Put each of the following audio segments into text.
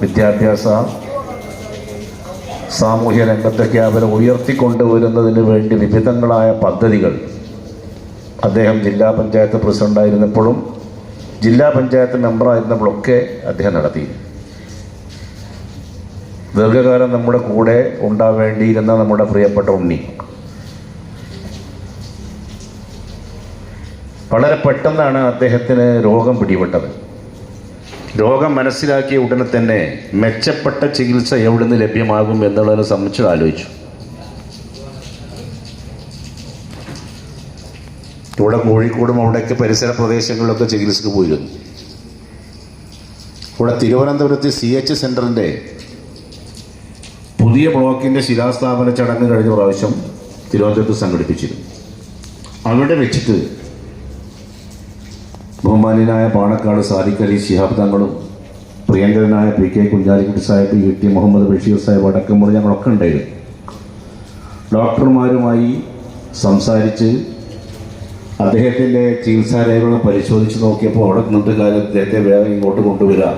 വിദ്യാഭ്യാസ സാമൂഹ്യ രംഗത്തൊക്കെ അവരെ ഉയർത്തിക്കൊണ്ടുവരുന്നതിന് വേണ്ടി വിവിധങ്ങളായ പദ്ധതികൾ അദ്ദേഹം ജില്ലാ പഞ്ചായത്ത് പ്രസിഡന്റായിരുന്നപ്പോഴും ജില്ലാ പഞ്ചായത്ത് മെമ്പറായിരുന്നപ്പോഴൊക്കെ അദ്ദേഹം നടത്തി. ദീർഘകാലം നമ്മുടെ കൂടെ ഉണ്ടാവേണ്ടിയിരുന്ന നമ്മുടെ പ്രിയപ്പെട്ട ഉണ്ണി. വളരെ പെട്ടെന്നാണ് അദ്ദേഹത്തിന് രോഗം പിടിപെട്ടത്. രോഗം മനസ്സിലാക്കിയ ഉടനെ തന്നെ മെച്ചപ്പെട്ട ചികിത്സ എവിടുന്ന് ലഭ്യമാകും എന്നുള്ളതിനെ സംബന്ധിച്ച് ആലോചിച്ചു. ഇവിടെ കോഴിക്കോടും അവിടെയൊക്കെ പരിസര പ്രദേശങ്ങളിലൊക്കെ ചികിത്സക്ക് പോയിരുന്നു. ഇവിടെ തിരുവനന്തപുരത്ത് സി എച്ച് സെന്ററിന്റെ പുതിയ ബ്ലോക്കിന്റെ ശിലാസ്ഥാപന ചടങ്ങ് കഴിഞ്ഞ പ്രാവശ്യം തിരുവനന്തപുരത്ത് സംഘടിപ്പിച്ചിരുന്നു. അവിടെ വെച്ചിട്ട് ബഹുമാന്യനായ പാണക്കാട് സാദിഖ് അലി ശിഹാബ് തങ്ങളും പ്രിയങ്കരനായ P K Kunhalikutty Sahib E T Muhammad Basheer Sahib അടക്കമുള്ള ഞങ്ങളൊക്കെ ഉണ്ടായിരുന്നു. ഡോക്ടർമാരുമായി സംസാരിച്ച് അദ്ദേഹത്തിന്റെ ചികിത്സാ രേഖകൾ പരിശോധിച്ച് നോക്കിയപ്പോൾ അവിടെ നിന്നിട്ട് കാര്യം അദ്ദേഹത്തെ വേഗം ഇങ്ങോട്ട് കൊണ്ടുവരാം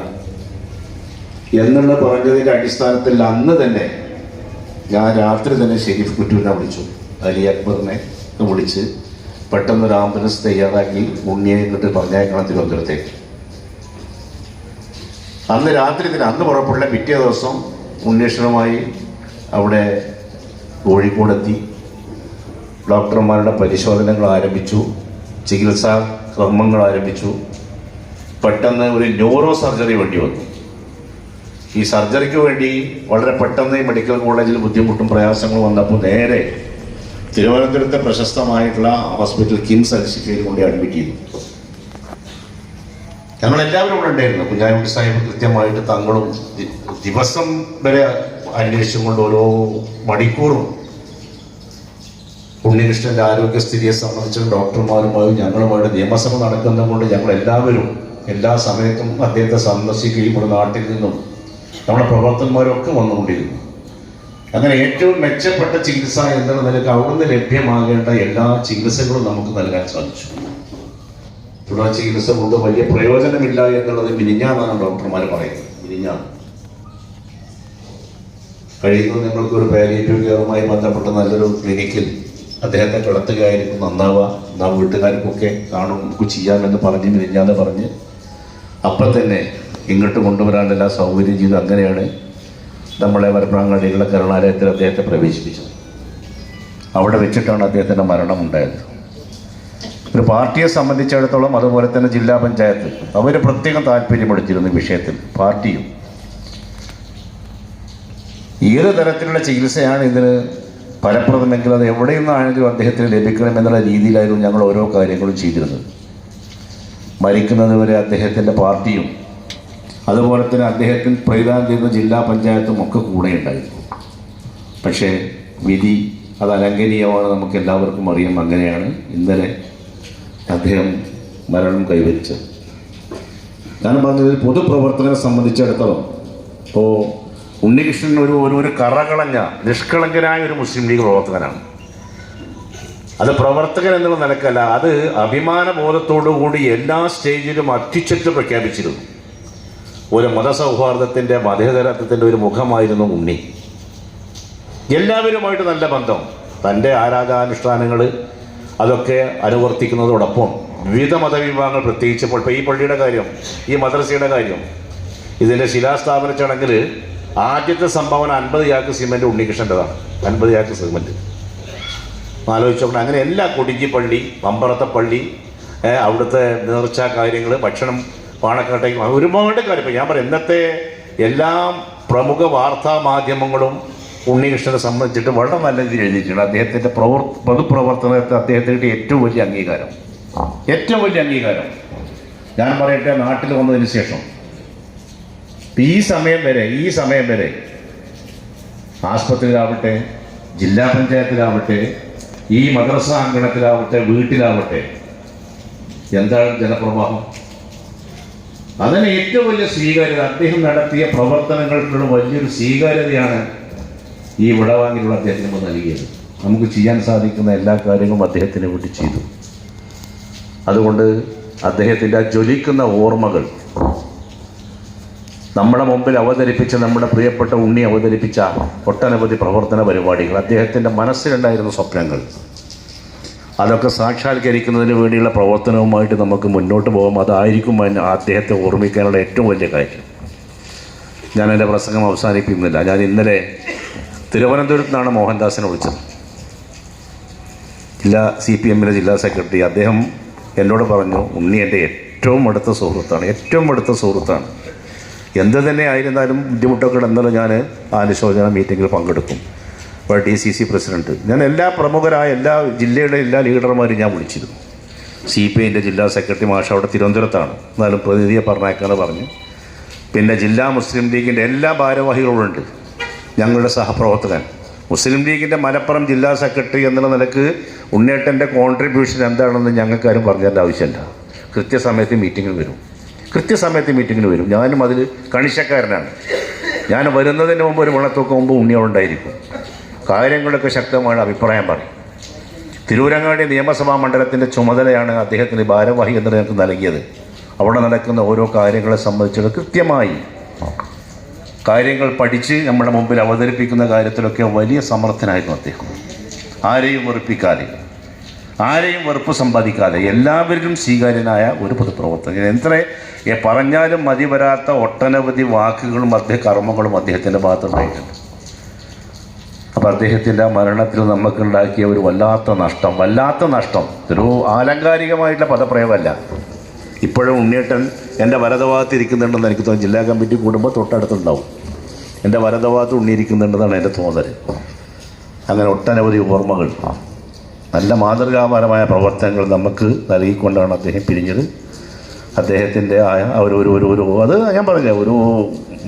എന്നുള്ള പറഞ്ഞതിന്റെ അടിസ്ഥാനത്തിൽ അന്ന് തന്നെ ഞാൻ രാത്രി തന്നെ ഷെരീഫ് കുറ്റൂരിനെ വിളിച്ചു. അലി അക്ബറിനെ വിളിച്ച് പെട്ടെന്ന് ഒരു ആംബുലൻസ് തയ്യാറാക്കി ഉണ്ണിയെ ഇങ്ങോട്ട് പറഞ്ഞേക്കണം തിരുവനന്തപുരത്തേക്ക് അന്ന് രാത്രി തന്നെ അന്ന് പുറപ്പെടില്ല പിറ്റേ ദിവസം ഉണ്ണീഷണമായി അവിടെ കോഴിക്കോടെത്തി. ഡോക്ടർമാരുടെ പരിശോധനകൾ ആരംഭിച്ചു. ചികിത്സാ ക്രമങ്ങൾ ആരംഭിച്ചു. പെട്ടെന്ന് ഒരു ന്യൂറോ സർജറി വേണ്ടി വന്നു. ഈ സർജറിക്ക് വേണ്ടി വളരെ പെട്ടെന്ന് മെഡിക്കൽ കോളേജിൽ ബുദ്ധിമുട്ടും പ്രയാസങ്ങളും വന്നപ്പോൾ നേരെ തിരുവനന്തപുരത്തെ പ്രശസ്തമായിട്ടുള്ള ഹോസ്പിറ്റൽ കിംസ് അൽഷിഫയിൽ കൊണ്ട് അഡ്മിറ്റ് ചെയ്തു. ഞങ്ങൾ എല്ലാവരും ഇവിടെ ഉണ്ടായിരുന്നു. കുഞ്ഞാലിക്കുട്ടി സാഹിബ് കൃത്യമായിട്ട് തങ്ങളും ദിവസം വരെ അന്വേഷിച്ചുകൊണ്ട് ഓരോ മണിക്കൂറും ഉണ്ണികൃഷ്ണന്റെ ആരോഗ്യസ്ഥിതിയെ സംബന്ധിച്ച് ഡോക്ടർമാരുമായും ഞങ്ങളുമായിട്ട് നിയമസഭ നടക്കുന്നതുകൊണ്ട് ഞങ്ങൾ എല്ലാവരും എല്ലാ സമയത്തും അദ്ദേഹത്തെ സന്ദർശിക്കുകയും ഇവിടെ നാട്ടിൽ നിന്നും നമ്മുടെ പ്രവർത്തകന്മാരൊക്കെ വന്നുകൊണ്ടിരുന്നു. അങ്ങനെ ഏറ്റവും മെച്ചപ്പെട്ട ചികിത്സ എന്നുള്ള നിലയ്ക്ക് അവിടുന്ന് ലഭ്യമാകേണ്ട എല്ലാ ചികിത്സകളും നമുക്ക് നൽകാൻ സാധിച്ചു. തുടർ ചികിത്സ കൊണ്ട് വലിയ പ്രയോജനമില്ല എന്നുള്ളത് മിനിഞ്ഞാന്നാണ് ഡോക്ടർമാർ പറയുന്നത്. മിനിഞ്ഞാണ് കഴിയുന്ന നിങ്ങൾക്ക് ഒരു പാലിയേറ്റീവ് കെയറുമായി ബന്ധപ്പെട്ട നല്ലൊരു ക്ലിനിക്കിൽ അദ്ദേഹത്തെ കിടത്തുകയായിരിക്കും. നന്നാവുക നാം വീട്ടുകാർക്കൊക്കെ കാണും നമുക്ക് ചെയ്യാമെന്ന് പറഞ്ഞ് മിനിഞ്ഞാന്ന് പറഞ്ഞ്. അപ്പം തന്നെ ഇങ്ങോട്ട് കൊണ്ടുവരാനുള്ള എല്ലാ സൗകര്യം ചെയ്ത് അങ്ങനെയാണ് നമ്മളെ വരപ്രാങ്ങാടിയുള്ള കരുണാലയത്തിൽ അദ്ദേഹത്തെ പ്രവേശിപ്പിച്ചത്. അവിടെ വെച്ചിട്ടാണ് അദ്ദേഹത്തിന്റെ മരണം ഉണ്ടായത് ഒരു പാർട്ടിയെ സംബന്ധിച്ചിടത്തോളം അതുപോലെ തന്നെ ജില്ലാ പഞ്ചായത്ത് അവർ പ്രത്യേകം താല്പര്യമെടുത്തിരുന്നു വിഷയത്തിൽ പാർട്ടിയും. ഏത് തരത്തിലുള്ള ചികിത്സയാണ് ഇതിന് ഫലപ്രദമെങ്കിൽ അത് എവിടെ നിന്നാണെങ്കിലും അദ്ദേഹത്തിന് ലഭിക്കണമെന്നുള്ള രീതിയിലായിരുന്നു ഞങ്ങൾ ഓരോ കാര്യങ്ങളും ചെയ്തിരുന്നത്. മരിക്കുന്നത് വരെ അദ്ദേഹത്തിന്റെ പാർട്ടിയും അതുപോലെ തന്നെ അദ്ദേഹത്തിന് പ്രൈതാൻ ചെയ്യുന്ന ജില്ലാ പഞ്ചായത്തും ഒക്കെ കൂടെ ഉണ്ടായിരുന്നു. പക്ഷേ വിധി അത് അലംഘനീയമാണ് നമുക്ക് എല്ലാവർക്കും അറിയാം. അങ്ങനെയാണ് ഇന്നലെ അദ്ദേഹം മരണം കൈവരിച്ചത്. ഞാൻ പറഞ്ഞത് പൊതുപ്രവർത്തനം സംബന്ധിച്ചിടത്തോളം ഇപ്പോൾ ഉണ്ണികൃഷ്ണൻ ഒരു ഒരു ഒരു കറകളഞ്ഞ നിഷ്കളങ്കനായ ഒരു മുസ്ലിം ലീഗ് പ്രവർത്തകനാണ്. അത് പ്രവർത്തകൻ എന്നുള്ള നിലക്കല്ല അത് അഭിമാനബോധത്തോടു കൂടി എല്ലാ സ്റ്റേജിലും അത്യുച്ചത്തിൽ പ്രഖ്യാപിച്ചിരുന്നു. ഒരു മതസൗഹാർദ്ദത്തിന്റെ മതേതരത്വത്തിന്റെ ഒരു മുഖമായിരുന്നു ഉണ്ണി. എല്ലാവരുമായിട്ട് നല്ല ബന്ധം. തന്റെ ആരാധാനുഷ്ഠാനങ്ങൾ അതൊക്കെ അനുവർത്തിക്കുന്നതോടൊപ്പം വിവിധ മതവിഭാഗങ്ങൾ പ്രത്യേകിച്ച് ഇപ്പോൾ ഈ പള്ളിയുടെ കാര്യം ഈ മദ്രസയുടെ കാര്യം ഇതിന്റെ ശിലാസ്ഥാപന ചടങ്ങിൽ ആദ്യത്തെ സംഭാവന അൻപത് ചാക്ക് സിമെന്റ് ഉണ്ണികൃഷ്ണന്റെതാണ് അൻപത് ചാക്ക് സിമെന്റ് ആലോചിച്ചോണ്ട് അങ്ങനെ എല്ലാ കൊടിജി പള്ളി പമ്പറത്തെ പള്ളി അവിടുത്തെ നേർച്ച കാര്യങ്ങൾ ഭക്ഷണം പാണക്കാട്ടേക്ക് ഒരുപാട് കാര്യം ഞാൻ പറയാം. ഇന്നത്തെ എല്ലാ പ്രമുഖ വാർത്താ മാധ്യമങ്ങളും ഉണ്ണികൃഷ്ണനെ സംബന്ധിച്ചിട്ട് വളരെ നല്ല രീതിയിൽ എഴുതിയിട്ടുണ്ട്. അദ്ദേഹത്തിന്റെ പ്രവർ പൊതുപ്രവർത്തനത്തെ അദ്ദേഹത്തിന് കിട്ടിയ ഏറ്റവും വലിയ അംഗീകാരം. ഏറ്റവും വലിയ അംഗീകാരം. ഞാൻ പറയട്ടെ നാട്ടിൽ വന്നതിന് ശേഷം. ഈ സമയം വരെ ഈ സമയം വരെ ആസ്പത്രിയിലാവട്ടെ ജില്ലാ പഞ്ചായത്തിലാവട്ടെ ഈ മദ്രസ അങ്കണത്തിലാവട്ടെ വീട്ടിലാവട്ടെ എന്താണ് ജനപ്രവാഹം? അതിന് ഏറ്റവും വലിയ സ്വീകാര്യത അദ്ദേഹം നടത്തിയ പ്രവർത്തനങ്ങൾക്കുള്ള വലിയൊരു സ്വീകാര്യതയാണ് ഈ വിടവാങ്ങിലുള്ള അദ്ദേഹത്തിന് നൽകിയത്. നമുക്ക് ചെയ്യാൻ സാധിക്കുന്ന എല്ലാ കാര്യങ്ങളും അദ്ദേഹത്തിന് വേണ്ടി ചെയ്തു. അതുകൊണ്ട് അദ്ദേഹത്തിന്റെ ആ ജ്വലിക്കുന്ന ഓർമ്മകൾ നമ്മുടെ മുമ്പിൽ അവതരിപ്പിച്ച നമ്മുടെ പ്രിയപ്പെട്ട ഉണ്ണി അവതരിപ്പിച്ച ഒട്ടനവധി പ്രവർത്തന പരിപാടികൾ അദ്ദേഹത്തിന്റെ മനസ്സിലുണ്ടായിരുന്ന സ്വപ്നങ്ങൾ അതൊക്കെ സാക്ഷാത്കരിക്കുന്നതിന് വേണ്ടിയുള്ള പ്രവർത്തനവുമായിട്ട് നമുക്ക് മുന്നോട്ട് പോകാം. അതായിരിക്കും അദ്ദേഹത്തെ ഓർമ്മിക്കാനുള്ള ഏറ്റവും വലിയ കാര്യം. ഞാൻ എന്റെ പ്രസംഗം അവസാനിപ്പിക്കുന്നില്ല. ഞാൻ ഇന്നലെ തിരുവനന്തപുരത്ത് നിന്നാണ് മോഹൻദാസിനെ വിളിച്ചത്. ജില്ലാ സി പി എമ്മിലെ ജില്ലാ സെക്രട്ടറി അദ്ദേഹം എന്നോട് പറഞ്ഞു ഉണ്ണി എന്റെ ഏറ്റവും അടുത്ത സുഹൃത്താണ് ഏറ്റവും അടുത്ത സുഹൃത്താണ്. എന്ത് തന്നെ ആയിരുന്നാലും ബുദ്ധിമുട്ടൊക്കെ ഇടന്നാലും ഞാൻ അനുശോചന മീറ്റിങ്ങിൽ പങ്കെടുക്കും. ഡി സി സി പ്രസിഡന്റ് ഞാൻ എല്ലാ പ്രമുഖരായ എല്ലാ ജില്ലയുടെ എല്ലാ ലീഡർമാരും ഞാൻ വിളിച്ചിരുന്നു. സി പി ഐന്റെ ജില്ലാ സെക്രട്ടറി മാഷ അവിടെ തിരുവനന്തപുരത്താണ്. എന്നാലും പ്രതിനിധിയെ പറഞ്ഞേക്കാന്ന് പറഞ്ഞു. പിന്നെ ജില്ലാ മുസ്ലിം ലീഗിന്റെ എല്ലാ ഭാരവാഹികളുമുണ്ട് ഞങ്ങളുടെ സഹപ്രവർത്തകൻ. മുസ്ലിം ലീഗിന്റെ മലപ്പുറം ജില്ലാ സെക്രട്ടറി എന്നുള്ള നിലയ്ക്ക് ഉണ്ണേട്ടന്റെ കോൺട്രിബ്യൂഷൻ എന്താണെന്ന് ഞങ്ങൾക്കാരും പറഞ്ഞതിന്റെ ആവശ്യമില്ല. കൃത്യസമയത്ത് മീറ്റിങ്ങിന് വരും. കൃത്യസമയത്ത് മീറ്റിങ്ങിന് വരും. ഞാനും അതിൽ കണിശക്കാരനാണ്. ഞാൻ വരുന്നതിന് മുമ്പ് ഒരു മണത്തൊക്കെ മുമ്പ് ഉണ്ണിയോണ്ടായിരിക്കും കാര്യങ്ങളൊക്കെ ശക്തമായ അഭിപ്രായം പറയും. തിരൂരങ്ങാടി നിയമസഭാ മണ്ഡലത്തിന്റെ ചുമതലയാണ് അദ്ദേഹത്തിന് ഭാരവാഹി എന്ന് ഞങ്ങൾക്ക് നൽകിയത്. അവിടെ നടക്കുന്ന ഓരോ കാര്യങ്ങളെ സംബന്ധിച്ചുള്ള കൃത്യമായി കാര്യങ്ങൾ പഠിച്ച് നമ്മുടെ മുമ്പിൽ അവതരിപ്പിക്കുന്ന കാര്യത്തിലൊക്കെ വലിയ സമർത്ഥനായിരുന്നു അദ്ദേഹം. ആരെയും വെറുപ്പിക്കാതെ ആരെയും വെറുപ്പ് സമ്പാദിക്കാതെ എല്ലാവരിലും സ്വീകാര്യനായ ഒരു പൊതുപ്രവർത്തകൻ. എത്ര പറഞ്ഞാലും മതി വരാത്ത ഒട്ടനവധി വാക്കുകളും അദ്ദേഹ കർമ്മങ്ങളും അദ്ദേഹത്തിന്റെ ഭാഗത്തുണ്ടായിട്ടുണ്ട്. അപ്പോൾ അദ്ദേഹത്തിന്റെ ആ മരണത്തിൽ നമുക്കുണ്ടാക്കിയ ഒരു വല്ലാത്ത നഷ്ടം വല്ലാത്ത നഷ്ടം. ഒരു ആലങ്കാരികമായിട്ടുള്ള പദപ്രയോഗമല്ല. ഇപ്പോഴും ഉണ്ണിയേട്ടൻ എന്റെ വലതുഭാഗത്ത് ഇരിക്കുന്നുണ്ടെന്ന് എനിക്ക് തോന്നുന്നു. ജില്ലാ കമ്മിറ്റി കൂടുമ്പോൾ തൊട്ടടുത്തുണ്ടാവും. എന്റെ വലതുഭാഗത്ത് ഉണ്ണിയിരിക്കുന്നുണ്ടെന്നാണ് എന്റെ തോന്നൽ അങ്ങനെ ഒട്ടനവധി ഓർമ്മകൾ. നല്ല മാതൃകാപരമായ പ്രവർത്തനങ്ങൾ നമുക്ക് നൽകിക്കൊണ്ടാണ് അദ്ദേഹം പിരിഞ്ഞത്. അദ്ദേഹത്തിന്റെ ആ ഒരു ഒരു ഒരു ഒരു അത് ഞാൻ പറഞ്ഞ ഒരു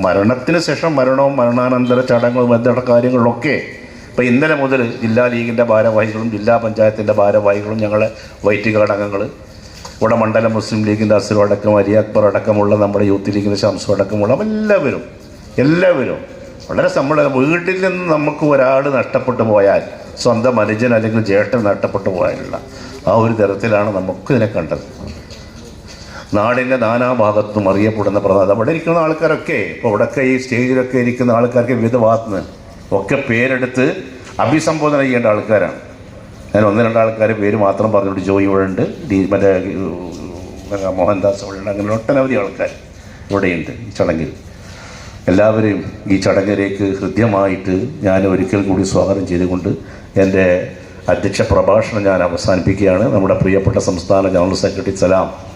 മരണത്തിന് ശേഷം മരണവും മരണാനന്തര ചടങ്ങും ബന്ധപ്പെട്ട കാര്യങ്ങളിലൊക്കെ ഇപ്പോൾ ഇന്നലെ മുതൽ ജില്ലാ ലീഗിന്റെ ഭാരവാഹികളും ജില്ലാ പഞ്ചായത്തിന്റെ ഭാരവാഹികളും ഞങ്ങളെ വൈറ്റ് അംഗങ്ങൾ ഇവിടെ മണ്ഡലം മുസ്ലിം ലീഗിന്റെ അസുരം അടക്കം അലി അക്ബർ അടക്കമുള്ള നമ്മുടെ യൂത്ത് ലീഗിന്റെ ശംസം അടക്കമുള്ള എല്ലാവരും എല്ലാവരും വളരെ നമ്മൾ വീട്ടിൽ നിന്ന് നമുക്ക് ഒരാൾ നഷ്ടപ്പെട്ടു പോയാൽ സ്വന്തം അനുജൻ അല്ലെങ്കിൽ ജ്യേഷ്ഠൻ നഷ്ടപ്പെട്ടു പോയാലുള്ള ആ ഒരു തരത്തിലാണ് നമുക്ക് ഇതിനെ കണ്ടത്. നാടിന്റെ നാനാഭാഗത്തും അറിയപ്പെടുന്ന പ്രധാന അവിടെ ഇരിക്കുന്ന ആൾക്കാരൊക്കെ ഇപ്പോൾ ഇവിടെയൊക്കെ ഈ സ്റ്റേജിലൊക്കെ ഇരിക്കുന്ന ആൾക്കാർക്ക് വിവിധ ഭാഗത്ത് നിന്ന് ഒക്കെ പേരെടുത്ത് അഭിസംബോധന ചെയ്യേണ്ട ആൾക്കാരാണ്. ഞാൻ ഒന്ന് രണ്ട് ആൾക്കാർ പേര് മാത്രം പറഞ്ഞുകൊണ്ട് ജോയി ഉണ്ട്. ഡി മറ്റേ മോഹൻദാസ് ഉള്ള അങ്ങനെ ഒട്ടനവധി ആൾക്കാർ ഇവിടെയുണ്ട് ഈ ചടങ്ങിൽ. എല്ലാവരെയും ഈ ചടങ്ങിലേക്ക് ഹൃദ്യമായിട്ട് ഞാൻ ഒരിക്കൽ കൂടി സ്വാഗതം ചെയ്തുകൊണ്ട് എന്റെ അധ്യക്ഷ പ്രഭാഷണം ഞാൻ അവസാനിപ്പിക്കുകയാണ്. നമ്മുടെ പ്രിയപ്പെട്ട സംസ്ഥാന ജനറൽ സെക്രട്ടറി സലാം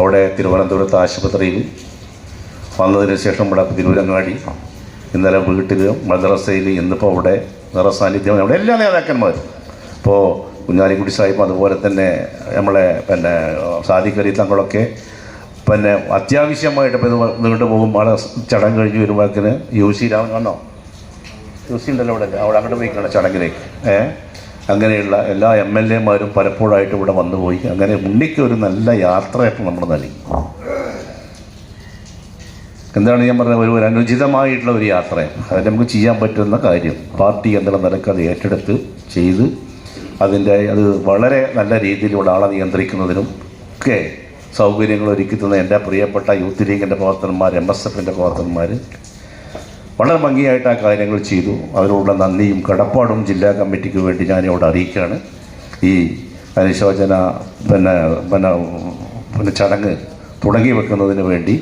അവിടെ തിരുവനന്തപുരത്ത് ആശുപത്രിയിൽ വന്നതിന് ശേഷം ഇവിടെ തിരൂരങ്ങാടി ഇന്നലെ വീട്ടിൽ മദ്രസയിൽ ഇന്നിപ്പോൾ അവിടെ നിറസാന്നിധ്യം അവിടെ എല്ലാ നേതാക്കന്മാരും. ഇപ്പോൾ കുഞ്ഞാലിക്കുട്ടി സാഹിബ് അതുപോലെ തന്നെ നമ്മളെ പിന്നെ സാദിഖലി തങ്ങളൊക്കെ പിന്നെ അത്യാവശ്യമായിട്ട് ഇപ്പോൾ ഇത് നീണ്ടു പോകും. അവിടെ ചടങ്ങ് കഴിഞ്ഞ് വരുമ്പോഴേക്കിന് യു സി രാമൻ വന്നോ യു സി ഉണ്ടല്ലോ അവിടെ അവിടെ അങ്ങോട്ട് പോയിക്കാണ് ചടങ്ങിലേക്ക്? ഏ? അങ്ങനെയുള്ള എല്ലാ എം എൽ എമാരും പലപ്പോഴായിട്ട് ഇവിടെ വന്നുപോയി. അങ്ങനെ ഉണ്ണിക്ക് ഒരു നല്ല യാത്രയൊക്കെ നമ്മൾ നൽകി എന്താണ് ഞാൻ പറഞ്ഞത്? ഒരു അനുചിതമായിട്ടുള്ള ഒരു യാത്ര അത് നമുക്ക് ചെയ്യാൻ പറ്റുന്ന കാര്യം പാർട്ടി എന്നുള്ള നിലയ്ക്ക് അത് ഏറ്റെടുത്ത് ചെയ്ത് അതിന്റെ അത് വളരെ നല്ല രീതിയിലുള്ള ആളെ നിയന്ത്രിക്കുന്നതിനും ഒക്കെ സൗകര്യങ്ങൾ ഒരുക്കി തന്ന എന്റെ പ്രിയപ്പെട്ട യൂത്ത് ലീഗിന്റെ പ്രവർത്തകന്മാർ എം എസ് എഫിന്റെ പ്രവർത്തകന്മാർ വളരെ ഭംഗിയായിട്ട് ആ കാര്യങ്ങൾ ചെയ്തു. അവരോടുള്ള നന്ദിയും കടപ്പാടും ജില്ലാ കമ്മിറ്റിക്ക് വേണ്ടി ഇവിടെ അറിയിക്കുകയാണ്. ഈ അനുശോചന പിന്നെ പിന്നെ പിന്നെ ചടങ്ങ് തുടങ്ങി വെക്കുന്നതിന് വേണ്ടി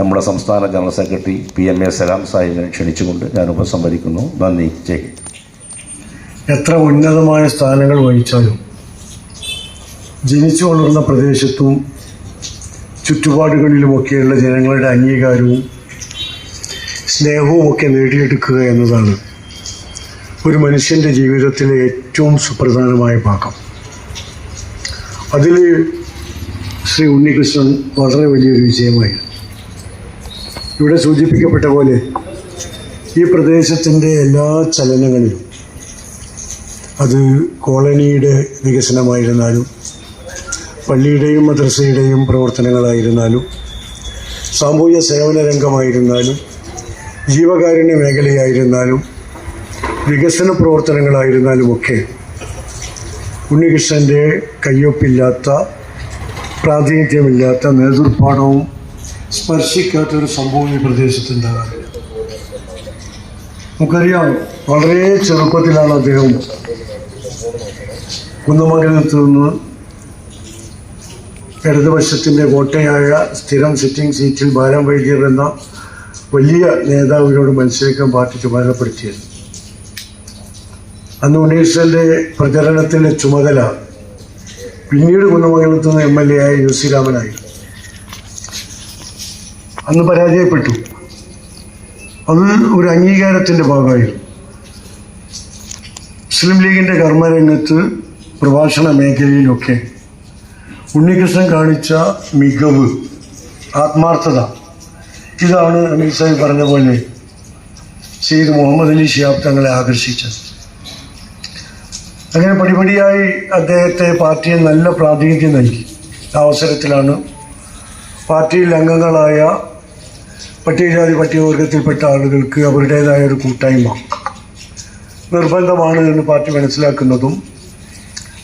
നമ്മുടെ സംസ്ഥാന general secretary P M A Salam സാഹിബിനെ ക്ഷണിച്ചുകൊണ്ട് ഞാൻ ഉപസംഹരിക്കുന്നു. നന്ദി. ജയ്. എത്ര ഉന്നതമായ സ്ഥാനങ്ങൾ വഹിച്ചാലും ജനിച്ചു വളർന്ന പ്രദേശത്തും ചുറ്റുപാടുകളിലുമൊക്കെയുള്ള ജനങ്ങളുടെ അംഗീകാരവും സ്നേഹവും ഒക്കെ നേടിയെടുക്കുക എന്നതാണ് ഒരു മനുഷ്യന്റെ ജീവിതത്തിലെ ഏറ്റവും സുപ്രധാനമായ ഭാഗം അതിൽ ശ്രീ ഉണ്ണികൃഷ്ണൻ വളരെ വലിയൊരു വിജയമായി. ഇവിടെ സൂചിപ്പിക്കപ്പെട്ട പോലെ ഈ പ്രദേശത്തിന്റെ എല്ലാ ചലനങ്ങളിലും അത് കോളനിയുടെ വികസനമായിരുന്നാലും പള്ളിയുടെയും മദ്രസയുടെയും പ്രവർത്തനങ്ങളായിരുന്നാലും സാമൂഹ്യ സേവന രംഗമായിരുന്നാലും ജീവകാരുണ്യ മേഖലയായിരുന്നാലും വികസന പ്രവർത്തനങ്ങളായിരുന്നാലുമൊക്കെ ഉണ്ണികൃഷ്ണന്റെ കയ്യൊപ്പില്ലാത്ത പ്രാതിനിധ്യമില്ലാത്ത നേതൃപാഠവും സ്പർശിക്കാത്തൊരു സംഭവം ഈ പ്രദേശത്തുണ്ടാകാറില്ല നമുക്കറിയാം വളരെ ചെറുപ്പത്തിലാണ് അദ്ദേഹം കുന്നമംഗലത്ത് നിന്ന് ഇടതുപക്ഷത്തിന്റെ കോട്ടയായ സ്ഥിരം സിറ്റിംഗ് സീറ്റിൽ ബാലം വൈദ്യർ എന്ന വലിയ നേതാവിനോട് മത്സരിക്കാൻ പാർട്ടി ചുമതലപ്പെടുത്തിയത് അന്ന് ഉണ്ണീഷന്റെ പ്രചരണത്തിന്റെ ചുമതല പിന്നീട് കുന്നമംഗലത്ത് നിന്ന് എം എൽ എ ആയ യു സി രാമനായി. അന്ന് പരാജയപ്പെട്ടു. അത് ഒരു അംഗീകാരത്തിന്റെ ഭാഗമായിരുന്നു. മുസ്ലിം ലീഗിന്റെ കർമ്മരംഗത്ത് പ്രഭാഷണ മേഖലയിലൊക്കെ ഉണ്ണികൃഷ്ണൻ കാണിച്ച മികവ് ആത്മാർത്ഥത ഇതാണ് അനീസായി പറഞ്ഞ പോലെ സെയ്ദ് മുഹമ്മദ് അലി ഷിയാബ് തങ്ങളെ ആകർഷിച്ചത്. അങ്ങനെ പടിപടിയായി അദ്ദേഹത്തെ പാർട്ടിയിൽ നല്ല പ്രാതിനിധ്യം നൽകി. അവസരത്തിലാണ് പാർട്ടിയിൽ അംഗങ്ങളായ പട്ടികജാതി പട്ടികവർഗത്തിൽപ്പെട്ട ആളുകൾക്ക് അവരുടേതായ ഒരു കൂട്ടായ്മ നിർബന്ധമാണ് എന്ന് പാർട്ടി മനസ്സിലാക്കുന്നതും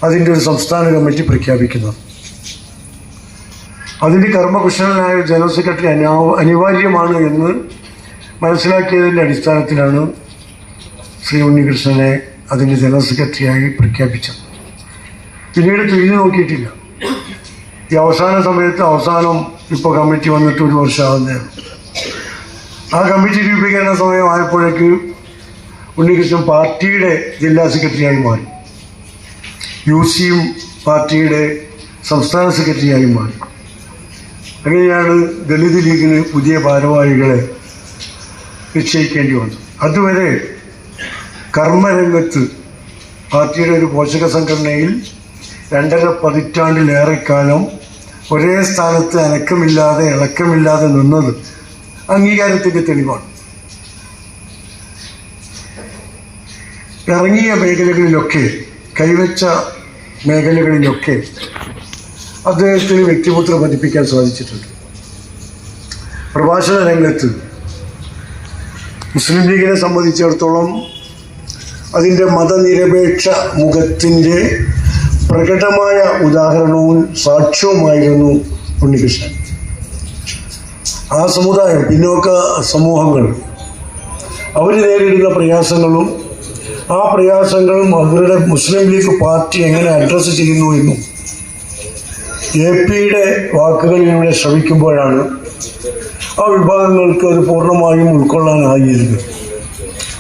അതിന്റെ ഒരു സംസ്ഥാന കമ്മിറ്റി പ്രഖ്യാപിക്കുന്നതും. അതിന്റെ കർമ്മകുശലനായ ജനറൽ സെക്രട്ടറി അനാ അനിവാര്യമാണ് എന്ന് മനസ്സിലാക്കിയതിന്റെ അടിസ്ഥാനത്തിലാണ് ശ്രീ ഉണ്ണികൃഷ്ണനെ അതിന്റെ ജനറൽ സെക്രട്ടറിയായി പ്രഖ്യാപിച്ചത്. പിന്നീട് തിരിഞ്ഞു നോക്കിയിട്ടില്ല. ഈ അവസാന സമയത്ത് അവസാനം ഇപ്പോൾ കമ്മിറ്റി വന്നിട്ട് ഒരു വർഷമാകുന്നതാണ് ആ കമ്മിറ്റി രൂപീകരണ സമയമായപ്പോഴേക്ക് ഉണ്ണികൃഷ്ണൻ പാർട്ടിയുടെ ജില്ലാ സെക്രട്ടറിയായി മാറി. യു സിയും പാർട്ടിയുടെ സംസ്ഥാന സെക്രട്ടറിയായി മാറി. അങ്ങനെയാണ് ദളിത് ലീഗിന് പുതിയ ഭാരവാഹികളെ നിശ്ചയിക്കേണ്ടി വന്നത്. അതുവരെ കർമ്മരംഗത്ത് പാർട്ടിയുടെ ഒരു പോഷക സംഘടനയിൽ രണ്ടര പതിറ്റാണ്ടിലേറെക്കാലം ഒരേ സ്ഥാനത്ത് അനക്കമില്ലാതെ ഇളക്കമില്ലാതെ നിന്നത് അംഗീകാരത്തിന്റെ തെളിവാണ്. ഇറങ്ങിയ മേഖലകളിലൊക്കെ കൈവച്ച മേഖലകളിലൊക്കെ അദ്ദേഹത്തിന് വ്യക്തിമുദ്ര പതിപ്പിക്കാൻ സാധിച്ചിട്ടുണ്ട്. പ്രഭാഷണ രംഗത്ത് മുസ്ലിം ലീഗിനെ സംബന്ധിച്ചിടത്തോളം അതിന്റെ മതനിരപേക്ഷ മുഖത്തിന്റെ പ്രകടമായ ഉദാഹരണവും സാക്ഷ്യവുമായിരുന്നു ഉണ്ണികൃഷ്ണൻ. ആ സമുദായം പിന്നോക്ക സമൂഹങ്ങൾ അവർ നേരിടുന്ന പ്രയാസങ്ങളും ആ പ്രയാസങ്ങളും അവരുടെ മുസ്ലിം ലീഗ് പാർട്ടി എങ്ങനെ അഡ്രസ്സ് ചെയ്യുന്നു എന്നും എ പിയുടെ വാക്കുകളിലൂടെ ശ്രമിക്കുമ്പോഴാണ് ആ വിഭാഗങ്ങൾക്ക് അത് പൂർണമായും ഉൾക്കൊള്ളാനായിരുന്നു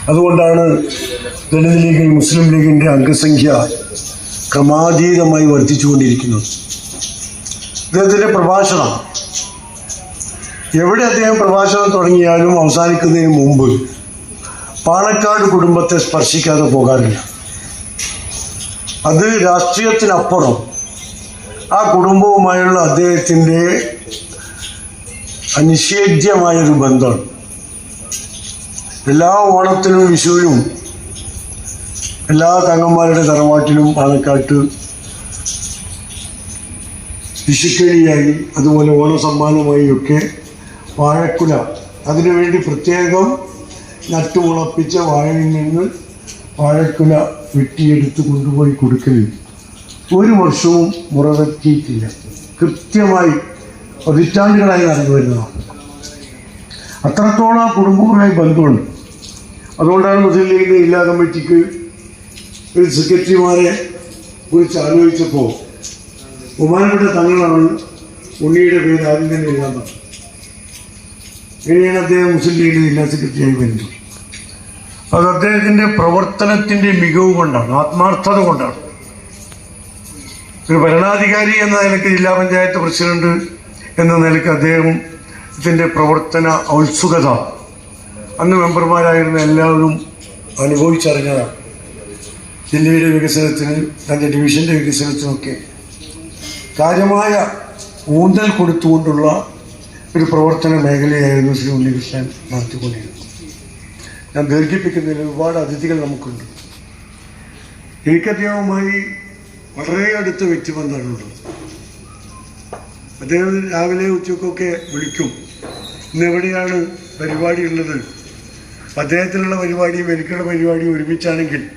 അതുകൊണ്ടാണ് ദളിത് ലീഗിൽ മുസ്ലിം ലീഗിന്റെ അംഗസംഖ്യ ക്രമാതീതമായി വർദ്ധിച്ചുകൊണ്ടിരിക്കുന്നത്. അദ്ദേഹത്തിന്റെ പ്രഭാഷണം. എവിടെ അദ്ദേഹം പ്രഭാഷണം തുടങ്ങിയാലും അവസാനിക്കുന്നതിന് മുമ്പ് പാണക്കാട് കുടുംബത്തെ സ്പർശിക്കാതെ പോകാറില്ല. അത് രാഷ്ട്രീയത്തിനപ്പുറം ആ കുടുംബവുമായുള്ള അദ്ദേഹത്തിന്റെ അനിഷേധ്യമായൊരു ബന്ധമാണ്. എല്ലാ ഓണത്തിനും വിഷുവിനും എല്ലാ തങ്ങന്മാരുടെ തറവാട്ടിലും പാലക്കാട്ട് വിഷുക്കലിയായി അതുപോലെ ഓണസമ്മാനമായി ഒക്കെ വാഴക്കുല അതിനുവേണ്ടി പ്രത്യേകം നട്ടുമുളപ്പിച്ച വാഴയിൽ നിന്ന് വാഴക്കുല വെട്ടിയെടുത്ത് കൊണ്ടുപോയി കൊടുക്കലിൽ. ഒരു വർഷവും മുറവെത്തിയിട്ടില്ല കൃത്യമായി പതിറ്റാണ്ടുകളായി നടന്നു വരുന്നതാണ്. അത്രത്തോളം കുടുംബവുമായി ബന്ധമുണ്ട്. അതുകൊണ്ടാണ് മുസ്ലിം ലീഗിന്റെ ജില്ലാ കമ്മിറ്റിക്ക് ഒരു സെക്രട്ടറിമാരെ കുറിച്ച് ആലോചിച്ചപ്പോൾ ബഹുമാനപ്പെട്ട തങ്ങളാണ് ഉണ്ണിയുടെ പേര് ആദ്യം തന്നെ എഴുതാൻ ഇങ്ങനെയാണ് അദ്ദേഹം മുസ്ലിം ലീഗിന്റെ ജില്ലാ സെക്രട്ടറിയായി വരുന്നത്. അത് അദ്ദേഹത്തിന്റെ പ്രവർത്തനത്തിന്റെ മികവ് കൊണ്ടാണ് ആത്മാർത്ഥത കൊണ്ടാണ്. ഒരു ഭരണാധികാരി എന്ന നിലയ്ക്ക് ജില്ലാ പഞ്ചായത്ത് പ്രസിഡന്റ് എന്ന നിലയ്ക്ക് അദ്ദേഹത്തിന്റെ പ്രവർത്തന ഔത്സുകത അന്ന് മെമ്പർമാരായിരുന്ന എല്ലാവരും അനുഭവിച്ചറിഞ്ഞതാണ്. ജില്ലയുടെ വികസനത്തിന് തന്റെ ഡിവിഷന്റെ വികസനത്തിനൊക്കെ കാര്യമായ ഊന്നൽ കൊടുത്തുകൊണ്ടുള്ള ഒരു പ്രവർത്തന മേഖലയായിരുന്നു ശ്രീ ഉണ്ണികൃഷ്ണൻ നടത്തിക്കൊണ്ടിരുന്നത്. ഞാൻ ദീർഘിപ്പിക്കുന്നതിൽ ഒരുപാട് അതിഥികൾ നമുക്കുണ്ട്. എനിക്ക് അദ്ദേഹവുമായി വളരെ അടുത്ത വ്യക്തിബന്ധമാണുള്ളത് അദ്ദേഹം രാവിലെ ഉച്ചക്കൊക്കെ വിളിക്കും. ഇന്ന് എവിടെയാണ് പരിപാടി ഉള്ളത്? അദ്ദേഹത്തിനുള്ള പരിപാടിയും എനിക്കുള്ള പരിപാടിയും ഒരുമിച്ചാണെങ്കിൽ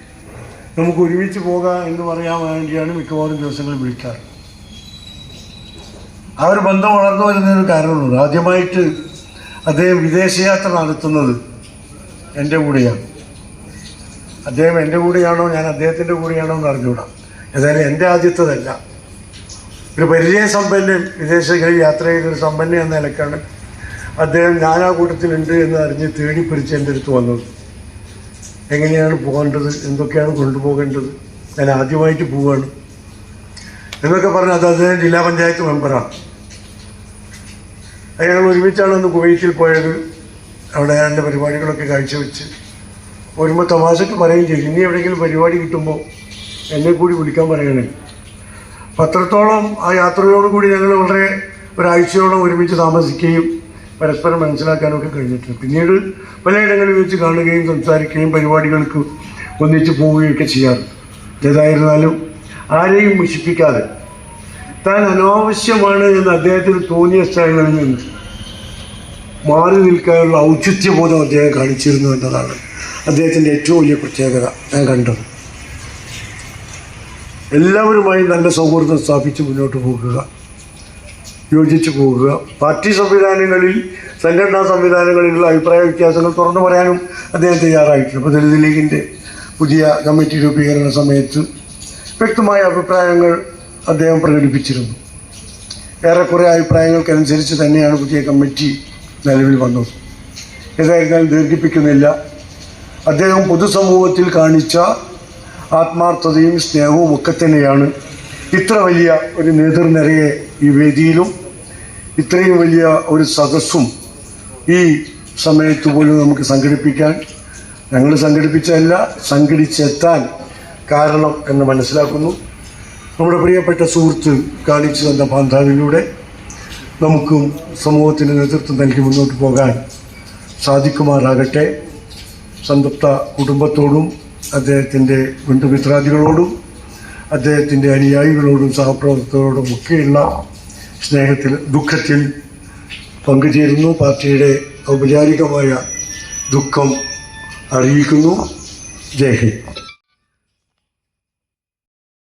നമുക്ക് ഒരുമിച്ച് പോകാം എന്ന് പറയാൻ വേണ്ടിയാണ് മിക്കവാറും ദിവസങ്ങൾ വിളിക്കാറ്. ആ ഒരു ബന്ധം വളർന്നു വരുന്നതിന് കാരണമുണ്ട്. ആദ്യമായിട്ട് അദ്ദേഹം വിദേശയാത്ര നടത്തുന്നത് എന്റെ കൂടെയാണ്. അദ്ദേഹം എന്റെ കൂടെയാണോ? ഞാൻ അദ്ദേഹത്തിന്റെ കൂടെയാണോ എന്ന് അറിഞ്ഞുകൂടാ. ഏതായാലും എന്റെ ആദ്യത്തതല്ല. ഒരു പരിചയ സമ്പന്നൻ വിദേശങ്ങളിൽ യാത്ര ചെയ്തൊരു സമ്പന്നൻ എന്ന നിലക്കാണ് അദ്ദേഹം ഞാൻ ആ കൂട്ടത്തിലുണ്ട് എന്ന് അറിഞ്ഞ് തേടിപ്പിടിച്ച് എന്റെ അടുത്ത് വന്നത്. എങ്ങനെയാണ് പോകേണ്ടത്? എന്തൊക്കെയാണ് കൊണ്ടുപോകേണ്ടത്? ഞാൻ ആദ്യമായിട്ട് പോവുകയാണ് എന്നൊക്കെ പറഞ്ഞ് അത് അദ്ദേഹം ജില്ലാ പഞ്ചായത്ത് മെമ്പറാണ്. ഞങ്ങൾ ഒരുമിച്ചാണ് അന്ന് കുവൈറ്റിൽ പോയത്. അവിടെ എന്റെ പരിപാടികളൊക്കെ കാഴ്ചവെച്ച്. ഒരുമ്പോൾ തമാശക്ക് പറയുകയും ചെയ്തു. ഇനി എവിടെയെങ്കിലും പരിപാടി കിട്ടുമ്പോൾ എന്നെ കൂടി വിളിക്കാൻ പറയണേ. പത്രത്തോളം ആ യാത്രയോടുകൂടി ഞങ്ങൾ വളരെ ഒരാഴ്ചയോളം ഒരുമിച്ച് താമസിക്കുകയും പരസ്പരം മനസ്സിലാക്കാനൊക്കെ കഴിഞ്ഞിട്ടുണ്ട്. പിന്നീട് പലയിടങ്ങളിൽ വെച്ച് കാണുകയും സംസാരിക്കുകയും പരിപാടികൾക്ക് ഒന്നിച്ച് പോവുകയൊക്കെ ചെയ്യാറുണ്ട്. ഏതായിരുന്നാലും ആരെയും മുഷിപ്പിക്കാതെ താൻ അനാവശ്യമാണ് എന്ന് അദ്ദേഹത്തിന് തോന്നിയ സ്ഥലങ്ങളിൽ നിന്ന് മാറി നിൽക്കാനുള്ള ഔചിത്യബോധം അദ്ദേഹം കാണിച്ചിരുന്നു എന്നതാണ് അദ്ദേഹത്തിന്റെ ഏറ്റവും വലിയ പ്രത്യേകത. ഞാൻ കണ്ടത്. എല്ലാവരുമായി നല്ല സൗഹൃദം സ്ഥാപിച്ച് മുന്നോട്ട് പോകുക. യോജിച്ച് പോകുക. പാർട്ടി സംവിധാനങ്ങളിൽ സംഘടനാ സംവിധാനങ്ങളിലുള്ള അഭിപ്രായ വ്യത്യാസങ്ങൾ തുറന്നു പറയാനും അദ്ദേഹം തയ്യാറായിട്ടുണ്ട്. അപ്പോൾ ദളിത് ലീഗിന്റെ പുതിയ കമ്മിറ്റി രൂപീകരണ സമയത്ത് വ്യക്തമായ അഭിപ്രായങ്ങൾ അദ്ദേഹം പ്രകടിപ്പിച്ചിരുന്നു. ഏറെക്കുറെ അഭിപ്രായങ്ങൾക്കനുസരിച്ച് തന്നെയാണ് പുതിയ കമ്മിറ്റി നിലവിൽ വന്നത്. ഏതായിരുന്നാലും ദീർഘിപ്പിക്കുന്നില്ല. അദ്ദേഹം പൊതുസമൂഹത്തിൽ കാണിച്ച ആത്മാർത്ഥതയും സ്നേഹവും ഒക്കെ തന്നെയാണ്. ഇത്ര വലിയ ഒരു നേതൃനിരയെ ഈ വേദിയിലും ഇത്രയും വലിയ ഒരു സദസ്സും ഈ സമയത്ത് പോലും നമുക്ക് സംഘടിപ്പിക്കാൻ ഞങ്ങൾ സംഘടിപ്പിച്ചതല്ല സംഘടിച്ചെത്താൻ കാരണം എന്ന് മനസ്സിലാക്കുന്നു. നമ്മുടെ പ്രിയപ്പെട്ട സുഹൃത്ത് കാണിച്ചു തന്ന പാന്താവിലൂടെ നമുക്കും സമൂഹത്തിന് നേതൃത്വം നൽകി മുന്നോട്ട് പോകാൻ സാധിക്കുമാറാകട്ടെ. സംതൃപ്ത കുടുംബത്തോടും അദ്ദേഹത്തിന്റെ ബന്ധുമിത്രാദികളോടും അദ്ദേഹത്തിന്റെ അനുയായികളോടും സഹപ്രവർത്തകരോടും ഒക്കെയുള്ള സ്നേഹത്തിൽ ദുഃഖത്തിൽ പങ്കുചേരുന്നു. പാർട്ടിയുടെ ഔപചാരികമായ ദുഃഖം അറിയിക്കുന്നു. ജയ് ഹിന്ദ്.